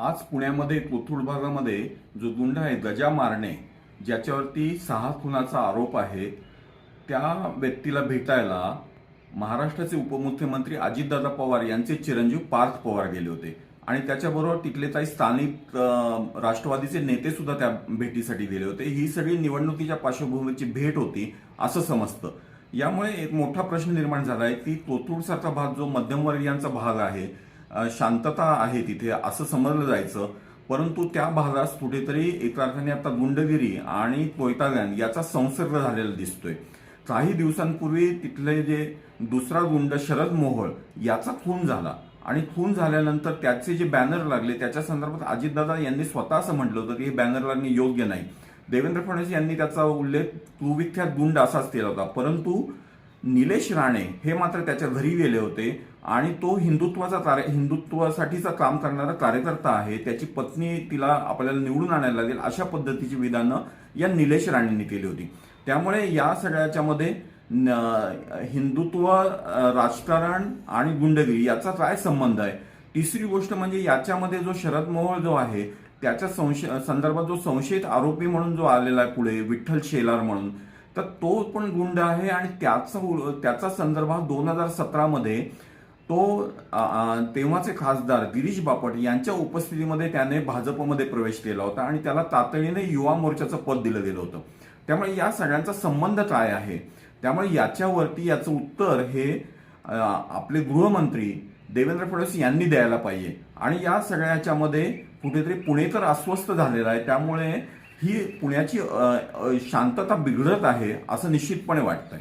आज पुण्यामध्ये कोथरूड भागामध्ये जो गुंड आहे गजा मारणे ज्याच्यावरती सहा खुनाचा आरोप आहे त्या व्यक्तीला भेटायला महाराष्ट्राचे उपमुख्यमंत्री अजितदादा पवार यांचे चिरंजीव पार्थ पवार गेले होते. आणि त्याच्याबरोबर तिथले काही स्थानिक राष्ट्रवादीचे नेते सुद्धा त्या भेटीसाठी गेले होते. ही सगळी निवडणुकीच्या पार्श्वभूमीची भेट होती असं समजतं. यामुळे एक मोठा प्रश्न निर्माण झाला आहे की कोथरूडसारखा भाग जो मध्यमवर्गीयांचा भाग आहे शांतता आहे तिथे असं समजलं जायचं. परंतु त्या भागात कुठेतरी एका अर्थाने आता गुंडगिरी आणि कोयतागॅन याचा संसर्ग झालेला दिसतोय. काही दिवसांपूर्वी तिथले जे दुसरा गुंड शरद मोहोळ याचा खून झाला. आणि खून झाल्यानंतर त्याचे जे बॅनर लागले त्याच्या संदर्भात अजितदादा यांनी स्वतः असं म्हटलं होतं की हे बॅनर लागणे योग्य नाही. देवेंद्र फडणवीस यांनी त्याचा उल्लेख कुविख्यात गुंड असाच केला होता. परंतु निलेश राणे हे मात्र त्याच्या घरी गेले होते आणि तो हिंदुत्वाचा कार्य हिंदुत्वासाठीचा काम करणारा कार्यकर्ता आहे. त्याची पत्नी तिला आपल्याला निवडून आणायला लागेल अशा पद्धतीची विधानं या निलेश राणेंनी केली होती. त्यामुळे या सगळ्याच्यामध्ये हिंदुत्व राजकारण आणि गुंडगिरी याचा काय संबंध आहे? तिसरी गोष्ट म्हणजे याच्यामध्ये जो शरद मोहोळ जो आहे त्याच्या संशय संदर्भात जो संशयित आरोपी म्हणून जो आलेला आहे पुढे विठ्ठल शेलार म्हणून तर तो पण गुंड आहे आणि त्याचा त्याचा संदर्भ दोन हजार सतरामध्ये तो तेव्हाचे खासदार गिरीश बापट यांच्या उपस्थितीमध्ये त्याने भाजपमध्ये प्रवेश केला होता आणि त्याला तातडीने युवा मोर्चाचं पद दिलं गेलं होतं. त्यामुळे या सगळ्यांचा संबंध काय आहे? त्यामुळे याच्यावरती याचं उत्तर हे आपले गृहमंत्री देवेंद्र फडणवीस यांनी द्यायला पाहिजे. आणि या सगळ्याच्यामध्ये कुठेतरी पुणेकर अस्वस्थ झालेला आहे. त्यामुळे ही पुण्याची शांतता बिघडत आहे असं निश्चितपणे वाटतंय.